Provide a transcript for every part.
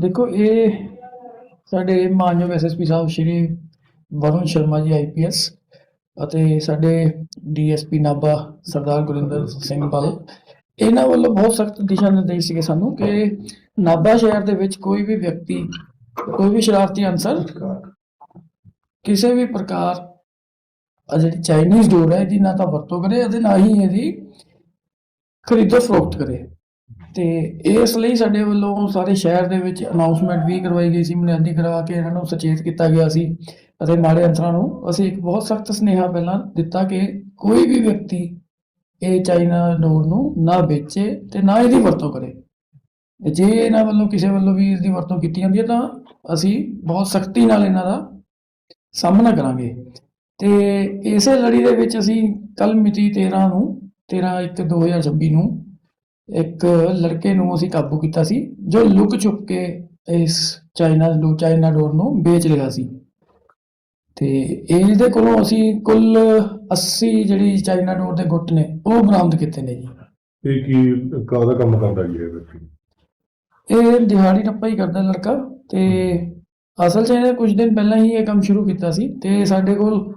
ਦੇਖੋ, ਇਹ ਸਾਡੇ ਮਾਨਯੋਗ ਐਸਐਸਪੀ ਸਾਹਿਬ ਸ਼੍ਰੀ ਵਰੁਣ ਸ਼ਰਮਾ ਜੀ ਆਈਪੀਐਸ ਅਤੇ ਸਾਡੇ ਡੀਐਸਪੀ ਨਾਭਾ ਸਰਦਾਰ ਗੁਰਿੰਦਰ ਸਿੰਘ ਬਲ ਇਹਨਾਂ ਵੱਲੋਂ ਬਹੁਤ ਸਖਤ ਦਿਸ਼ਾ ਨਿਰਦੇਸ਼ ਸੀਗੇ ਸਾਨੂੰ ਕਿ ਨਾਭਾ ਸ਼ਹਿਰ ਦੇ ਵਿੱਚ ਕੋਈ ਵੀ ਵਿਅਕਤੀ, ਕੋਈ ਵੀ ਸ਼ਰਾਰਤੀ ਅਨਸਰ ਕਿਸੇ ਵੀ ਪ੍ਰਕਾਰ ਆ ਜਿਹੜੀ ਚਾਈਨੀਜ਼ ਡੋਰ ਹੈ, ਇਹਦੀ ਨਾ ਤਾਂ ਵਰਤੋਂ ਕਰੇ ਅਤੇ ਨਾ ਹੀ ਇਹਦੀ ਖਰੀਦੋ ਫਰੋਖਤ ਕਰੇ। ਤੇ ਇਸ ਲਈ ਸਾਡੇ ਵੱਲੋਂ ਸਾਰੇ ਸ਼ਹਿਰ ਦੇ ਵਿੱਚ ਅਨਾਉਂਸਮੈਂਟ ਵੀ ਕਰਵਾਈ ਗਈ ਸੀ, ਮੁਨਿਆਦੀ ਕਰਵਾ ਕੇ ਇਹਨਾਂ ਨੂੰ ਸੁਚੇਤ ਕੀਤਾ ਗਿਆ ਸੀ ਅਤੇ ਮਾੜੇ ਅੰਸਰਾਂ ਨੂੰ ਅਸੀਂ ਇੱਕ ਬਹੁਤ ਸਖਤ ਸੁਨੇਹਾ ਪਹਿਲਾਂ ਦਿੱਤਾ ਕਿ ਕੋਈ ਵੀ ਵਿਅਕਤੀ ਇਹ ਚਾਈਨਾ ਡੋਰ ਨੂੰ ਨਾ ਵੇਚੇ ਤੇ ਨਾ ਇਹਦੀ ਵਰਤੋਂ ਕਰੇ। ਜੇ ਇਹਨਾਂ ਵੱਲੋਂ ਕਿਸੇ ਵੱਲੋਂ ਵੀ ਇਸ ਦੀ ਵਰਤੋਂ ਕੀਤੀ ਜਾਂਦੀ ਹੈ ਤਾਂ ਅਸੀਂ ਬਹੁਤ ਸਖਤੀ ਨਾਲ ਇਹਨਾਂ ਦਾ ਸਾਹਮਣਾ ਕਰਾਂਗੇ। ਤੇ ਇਸੇ ਲੜੀ ਦੇ ਵਿੱਚ ਅਸੀਂ ਕੱਲ ਮਿਤੀ 13 ਨੂੰ 13 1 2026 ਨੂੰ ਇੱਕ ਲੜਕੇ ਨੂੰ ਅਸੀਂ ਕਾਬੂ ਕੀਤਾ ਸੀ ਜੋ ਲੁਕ ਛੁਪ ਕੇ ਇਸ ਚਾਈਨਾ ਡੋ ਚਾਈਨਾ ਡੋਰ ਨੂੰ ਵੇਚ ਰਿਹਾ ਸੀ। ਤੇ ਇਹਦੇ ਕੋਲੋਂ ਅਸੀਂ ਕੁੱਲ 80 ਜਿਹੜੀ ਚਾਈਨਾ ਡੋਰ ਦੇ ਗੁੱਟ ਨੇ ਉਹ ਬਰਾਮਦ ਕੀਤੇ ਨੇ ਜੀ। ਇਹ ਕੀ ਕਾਹਦਾ ਕੰਮ ਕਰਦਾ ਜੀ ਇਹ ਵਿਅਕਤੀ? ਇਹ ਦਿਹਾੜੀ ਟੱਪਾ ਹੀ ਕਰਦਾ ਲੜਕਾ ਤੇ ਅਸਲ 'ਚ ਇਹਨੇ ਕੁਝ ਦਿਨ ਪਹਿਲਾਂ ਹੀ ਇਹ ਕੰਮ ਸ਼ੁਰੂ ਕੀਤਾ ਸੀ ਤੇ ਸਾਡੇ ਕੋਲ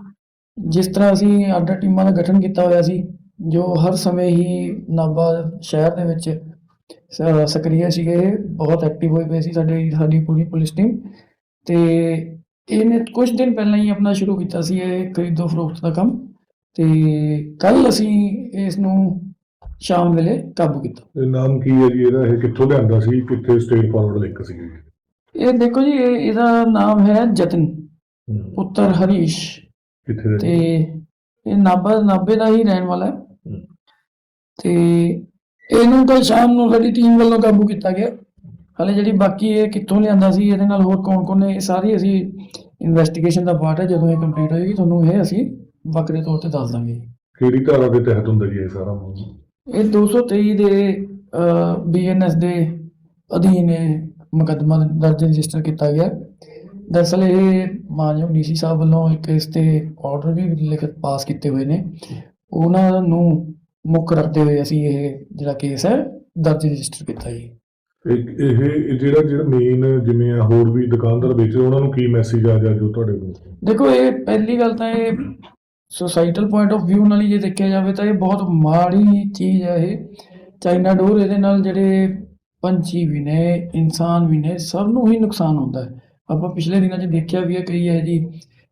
ਜਿਸ ਤਰ੍ਹਾਂ ਅਸੀਂ ਆਰਡਰ ਟੀਮਾਂ ਦਾ ਗਠਨ ਕੀਤਾ ਹੋਇਆ ਸੀ ਜੋ ਹਰ ਸਮੇਂ ਹੀ ਨਾਭਾ ਸ਼ਹਿਰ ਦੇ ਵਿੱਚ ਸਕਰੀਏ ਸੀਗੇ ਬਹੁਤ ਐਕਟਿਵ ਹੋਏ ਪਏ ਸੀ ਸਾਡੇ ਸਾਡੀ ਪੂਰੀ ਪੁਲਿਸ ਟੀਮ ਤੇ ਇਹਨੇ ਕੁਝ ਦਿਨ ਪਹਿਲਾਂ ਹੀ ਆਪਣਾ ਸ਼ੁਰੂ ਕੀਤਾ ਸੀ ਇਹ ਖਰੀਦੋ ਫਰੋਖਤ ਦਾ ਕੰਮ। ਤੇ ਕੱਲ ਅਸੀਂ ਇਸ ਨੂੰ ਸ਼ਾਮ ਵੇਲੇ ਕਾਬੂ ਕੀਤਾ। ਇਹ ਨਾਮ ਕੀ ਹੈ ਜੀ ਇਹਦਾ? ਇਹ ਕਿੱਥੋਂ ਲਿਆਂਦਾ ਸੀ? ਕਿੱਥੇ ਸਟੇਟ ਫਾਰਵਰਡ ਲਿੰਕ ਸੀ? ਇਹ ਦੇਖੋ ਜੀ ਇਹ ਇਹਦਾ ਨਾਮ ਹੈ ਜਤਨ। ਪੁੱਤਰ ਹਰੀਸ਼। ਕਿੱਥੇ ਤੇ ਇਹ ਨਾਭਾ ਨਾਭੇ ਦਾ ਹੀ ਰਹਿਣ ਵਾਲਾ ਹੂੰ। ਤੇ ਇਹਨੂੰ ਕੱਲ ਸ਼ਾਮ ਨੂੰ ਸਾਡੀ ਟੀਮ ਵੱਲੋਂ ਕਾਬੂ ਕੀਤਾ ਗਿਆ। ਹਾਲੇ ਜਿਹੜੀ ਬਾਕੀ ਇਹ ਕਿੱਥੋਂ ਲਿਆਂਦਾ ਸੀ ਇਹਦੇ ਨਾਲ ਹੋਰ ਕੌਣ ਕੌਣ ਨੇ ਇਹ ਸਾਰੀ ਅਸੀਂ ਇਨਵੈਸਟੀਗੇਸ਼ਨ ਦਾ ਪਾਰਟ ਹੈ ਜਦੋਂ ਇਹ ਕੰਪਲੀਟ ਹੋਏਗੀ ਤੁਹਾਨੂੰ ਇਹ ਅਸੀਂ ਵੱਖਰੇ ਤੌਰ ਤੇ ਦੱਸ ਦਾਂਗੇ। ਕਿਹੜੀ ਧਾਰਾ ਦੇ ਤਹਿਤ ਹੁੰਦਾ ਜੀ ਇਹ ਸਾਰਾ ਮਾਮਲਾ? ਇਹ 223 ਦੇ ਬੀਐਨਐਸ ਦੇ ਅਧੀਨ ਇਹ ਮੁਕੱਦਮਾ ਦਰਜ ਰਜਿਸਟਰ ਕੀਤਾ ਗਿਆ। ਦਰਅਸਲ ਇਹ ਮਾਨਯੋਗ ਡੀਸੀ ਸਾਹਿਬ ਵੱਲੋਂ ਇੱਕ ਇਸ ਤੇ ਆਰਡਰ ਵੀ ਲਿਖਤ ਪਾਸ ਕੀਤੇ ਹੋਏ ਨੇ। ਉਹਨਾਂ ਨੂੰ ਮੁੱਖ ਰੱਖਦੇ ਹੋਏ ਅਸੀਂ ਇਹ ਜਿਹੜਾ ਕੇਸ ਹੈ ਦਰਜ ਰਜਿਸਟਰ ਕੀਤਾ ਜੀ। ਇਹ ਇਹ ਜਿਹੜਾ ਜਿਹੜਾ ਮੇਨ ਜਿਵੇਂ ਆ ਹੋਰ ਵੀ ਦੁਕਾਨਦਾਰ ਵੇਚਦੇ ਉਹਨਾਂ ਨੂੰ ਕੀ ਮੈਸੇਜ ਆ ਗਿਆ ਜੋ ਤੁਹਾਡੇ ਕੋਲ? ਦੇਖੋ ਇਹ ਪਹਿਲੀ ਗੱਲ ਤਾਂ ਇਹ ਸੋਸਾਈਟਲ ਪੁਆਇੰਟ ਆਫ View ਨਾਲ ਹੀ ਜੇ ਦੇਖਿਆ ਜਾਵੇ ਤਾਂ ਇਹ ਬਹੁਤ ਮਾੜੀ ਚੀਜ਼ ਹੈ ਇਹ। ਚਾਈਨਾ ਡੋਰ ਇਹਦੇ ਨਾਲ ਜਿਹੜੇ ਪੰਛੀ ਵੀ ਨੇ ਇਨਸਾਨ ਵੀ ਨੇ ਸਭ ਨੂੰ ਹੀ ਨੁਕਸਾਨ ਹੁੰਦਾ ਹੈ। ਆਪਾਂ ਪਿਛਲੇ ਦਿਨਾਂ 'ਚ ਦੇਖਿਆ ਵੀ ਹੈ ਕਈ ਹੈ ਜੀ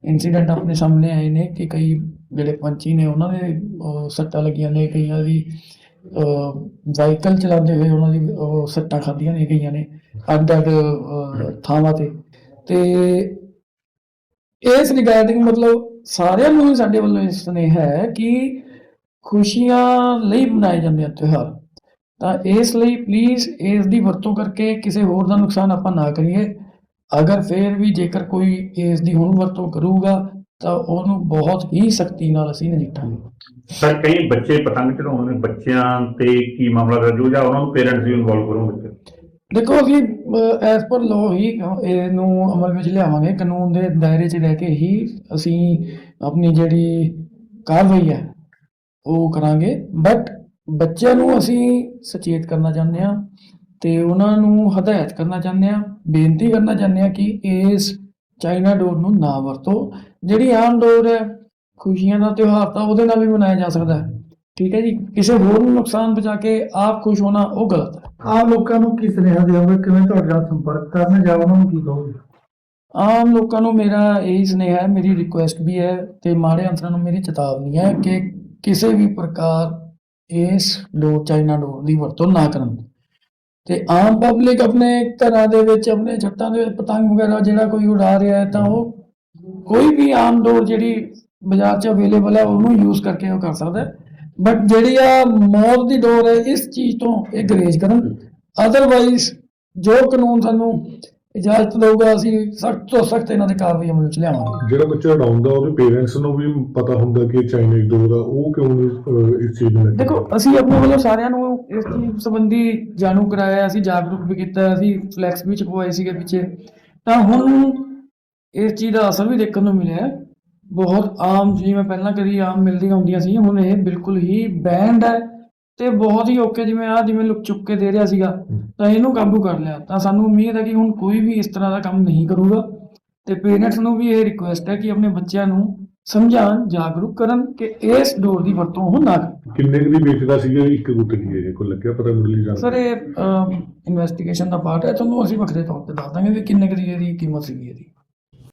ਇਨਸੀਡੈਂਟ ਆਪਣੇ ਸਾਹਮਣੇ ਆਏ ਨੇ ਕਿ ਕਈ ਜਿਹੜੇ ਪੰਛੀ ਨੇ ਉਹਨਾਂ ਦੇ ਅਹ, ਸੱਟਾਂ ਲੱਗੀਆਂ ਨੇ ਕਈਆਂ ਦੀ ਵਾਹੀਕਲ ਚਲਾਉਂਦੇ ਹੋਏ ਉਹਨਾਂ ਦੀ ਸੱਟਾਂ ਖਾਧੀਆਂ ਨੇ ਕਈਆਂ ਨੇ ਅੱਡ ਅੱਡ ਥਾਵਾਂ ਤੇ। ਤੇ ਇਸ ਰਿਗਾਰਡਿੰਗ ਮਤਲਬ ਸਾਰਿਆਂ ਨੂੰ ਹੀ ਸਾਡੇ ਵੱਲੋਂ ਇਹ ਸੁਨੇਹਾ ਹੈ ਕਿ ਖੁਸ਼ੀਆਂ ਲਈ ਮਨਾਏ ਜਾਂਦੇ ਆ ਤਿਉਹਾਰ। ਤਾਂ ਇਸ ਲਈ ਪਲੀਜ਼ ਇਸ ਦੀ ਵਰਤੋਂ ਕਰਕੇ ਕਿਸੇ ਹੋਰ ਦਾ ਨੁਕਸਾਨ ਆਪਾਂ ਨਾ ਕਰੀਏ। ਅਗਰ ਫੇਰ ਵੀ ਜੇਕਰ ਕੋਈ ਇਸ ਦੀ ਹੁਣ ਵਰਤੋਂ ਕਰੂਗਾ ਤਾਂ ਉਹਨੂੰ ਬਹੁਤ ਹੀ ਸਖਤੀ ਨਾਲ ਅਸੀਂ ਨਜਿੱਠਾਂਗੇ। ਸਰ ਕਈ ਬੱਚੇ ਪਤੰਗ ਚੜਾਉਂਦੇ ਨੇ ਬੱਚਿਆਂ ਤੇ ਕੀ ਮਾਮਲਾ ਦਰਜ ਹੋ ਜਾ ਉਹਨਾਂ ਨੂੰ ਪੇਰੈਂਟਸ ਵੀ ਇਨਵੋਲਵ ਕਰੋਗੇ ਦੇਖੋ ਅਸੀਂ ਐਸ ਪਰ ਲਾਅ ਹੀ ਇਹਨੂੰ ਅਮਲ ਵਿੱਚ ਲਿਆਵਾਂਗੇ। ਕਾਨੂੰਨ ਦੇ ਦਾਇਰੇ 'ਚ ਰਹਿ ਕੇ ਹੀ ਅਸੀਂ ਆਪਣੀ ਜਿਹੜੀ ਕਾਰਵਾਈ ਹੈ ਉਹ ਕਰਾਂਗੇ। ਬਟ ਬੱਚਿਆਂ ਨੂੰ ਅਸੀਂ ਸੁਚੇਤ ਕਰਨਾ ਚਾਹੁੰਦੇ ਹਾਂ ਤੇ ਉਹਨਾਂ ਨੂੰ ਹਦਾਇਤ ਕਰਨਾ ਚਾਹੁੰਦੇ ਹਾਂ ਬੇਨਤੀ ਕਰਨਾ ਚਾਹੁੰਦੇ ਹਾਂ ਕਿ ਇਸ ਚਾਈਨਾ ਡੋਰ ਨੂੰ ਨਾ ਵਰਤੋ। ਜਿਹੜੀ ਆਮ ਡੋਰ ਹੈ ਖੁਸ਼ੀਆਂ ਦਾ ਤਿਉਹਾਰ ਤਾਂ ਉਹਦੇ ਨਾਲ ਵੀ ਮਨਾਇਆ ਜਾ ਸਕਦਾ ਹੈ। ਠੀਕ ਹੈ ਜੀ? ਕਿਸੇ ਹੋਰ ਨੂੰ ਨੁਕਸਾਨ ਪਹੁੰਚਾ ਕੇ ਆਪ ਖੁਸ਼ ਹੋਣਾ ਉਹ ਗਲਤ ਹੈ। ਆਮ ਲੋਕਾਂ ਨੂੰ ਕੀ ਸੁਨੇਹਾ ਦਿਓਗੇ ਕਿਵੇਂ ਤੁਹਾਡੇ ਨਾਲ ਸੰਪਰਕ ਕਰਨ ਜਾਂ ਉਹਨਾਂ ਨੂੰ ਕੀ ਕਹੋਗੇ? ਆਮ ਲੋਕਾਂ ਨੂੰ ਮੇਰਾ ਇਹੀ ਸੁਨੇਹਾ ਹੈ ਮੇਰੀ ਰਿਕੁਐਸਟ ਵੀ ਹੈ ਤੇ ਮਾੜੇ ਅੰਸਰਾਂ ਨੂੰ ਮੇਰੀ ਚੇਤਾਵਨੀ ਹੈ ਕਿ ਕਿਸੇ ਵੀ ਪ੍ਰਕਾਰ ਇਸ ਡੋਰ ਚਾਈਨਾ ਡੋਰ ਦੀ ਵਰਤੋਂ ਨਾ ਕਰਨ। ਤੇ ਆਮ ਪਬਲਿਕ ਆਪਣੇ ਘਰਾਂ ਦੇ ਵਿੱਚ, ਆਪਣੇ ਛੱਤਾਂ ਦੇ ਵਿੱਚ ਪਤੰਗ ਵਗੈਰਾ ਜਿਹੜਾ ਕੋਈ ਉਡਾ ਰਿਹਾ ਹੈ ਤਾਂ ਉਹ ਕੋਈ ਵੀ ਆਮ ਡੋਰ ਜਿਹੜੀ ਬਾਜ਼ਾਰ 'ਚ ਅਵੇਲੇਬਲ ਹੈ, ਉਹਨੂੰ ਯੂਜ਼ ਕਰਕੇ ਉਹ ਕਰ ਸਕਦਾ ਬਟ ਜਿਹੜੀ ਆ ਮੌਤ ਦੀ ਡੋਰ ਹੈ, ਇਸ ਚੀਜ਼ ਤੋਂ ਇਹ ਗਰੇਜ ਕਰਨ। ਅਦਰਵਾਈਜ਼ ਜੋ ਕਾਨੂੰਨ ਸਾਨੂੰ ਇਜਾਜ਼ਤ ਦੇਊਗਾ ਅਸੀਂ ਸਖਤ ਤੋਂ ਸਖਤ ਇਹਨਾਂ ਤੇ ਕਾਰਵਾਈ ਅਮਲ ਵਿੱਚ ਲਿਆਵਾਂਗੇ। ਜਿਹੜਾ ਬੱਚਾ ਉਡਾਉਂਦਾ ਉਹਦੇ ਪੇਰੈਂਟਸ ਨੂੰ ਵੀ ਪਤਾ ਹੁੰਦਾ ਕਿ ਚਾਈਨੀਜ਼ ਡੋਰ ਆ ਉਹ ਕਿਉਂ ਅਹ, ਇਸ ਚੀਜ਼ ਨੂੰ ਲੈ ਕੇ ਦੇਖੋ ਅਸੀਂ ਆਪਣੇ ਵੱਲੋਂ ਸਾਰਿਆਂ ਨੂੰ ਇਸ ਚੀਜ਼ ਸੰਬੰਧੀ ਜਾਣੂ ਕਰਾਇਆ ਅਸੀਂ ਜਾਗਰੂਕ ਵੀ ਕੀਤਾ ਅਸੀਂ ਫਲੈਕਸ ਵੀ ਛਪਵਾਏ ਸੀਗੇ ਪਿੱਛੇ। ਤਾਂ ਹੁਣ ਇਸ ਚੀਜ਼ ਦਾ ਅਸਰ ਵੀ ਦੇਖਣ ਨੂੰ ਮਿਲਿਆ। ਹੈ। ਬਹੁਤ ਆਮ ਜਿਵੇਂ ਪਹਿਲਾਂ ਕਦੀ ਆਮ ਮਿਲਦੀਆਂ ਹੁੰਦੀਆਂ ਸੀ ਹੁਣ ਇਹ ਬਿਲਕੁਲ ਹੀ ਬੈਂਡ ਹੈ। ਤੇ ਬਹੁਤ ਹੀ ਓਕੇ ਜਿਵੇਂ ਆ ਜਿਵੇਂ ਲੁਕ ਚੁੱਕ ਕੇ ਦੇ ਰਿਹਾ ਸੀਗਾ ਤਾਂ ਇਹਨੂੰ ਕਾਬੂ ਕਰ ਲਿਆ। ਤਾਂ ਸਾਨੂੰ ਉਮੀਦ ਹੈ ਕਿ ਹੁਣ ਕੋਈ ਵੀ ਇਸ ਤਰ੍ਹਾਂ ਦਾ ਕੰਮ ਨਹੀਂ ਕਰੂਗਾ। ਤੇ ਪੇਰੈਂਟਸ ਨੂੰ ਵੀ ਇਹ ਰਿਕੁਐਸਟ ਹੈ ਕਿ ਆਪਣੇ ਬੱਚਿਆਂ ਨੂੰ ਸਮਝਾਉਣ ਜਾਗਰੂਕ ਕਰਨ ਕਿ ਇਸ ਡੋਰ ਦੀ ਵਰਤੋਂ ਉਹ ਨਾ ਕਿੰਨੇ ਕੁ ਦੀ ਵੇਚਦਾ ਸੀਗਾ? ਇੱਕ ਗੁੱਤੜੀ ਇਹ ਕੋਈ ਲੱਗਿਆ ਪਤਾ ਮੁੱਢਲੀ ਸਰ ਜਾਣਕਾਰੀ ਇਹ ਇਨਵੈਸਟੀਗੇਸ਼ਨ ਦਾ ਪਾਰਟ ਹੈ। ਤੁਹਾਨੂੰ ਅਸੀਂ ਵੱਖਰੇ ਤੌਰ ਤੇ ਦੱਸ ਦਾਂਗੇ ਵੀ ਕਿੰਨੇ ਕੁ ਦੀ ਇਹਦੀ ਕੀਮਤ ਸੀਗੀ ਇਹਦੀ।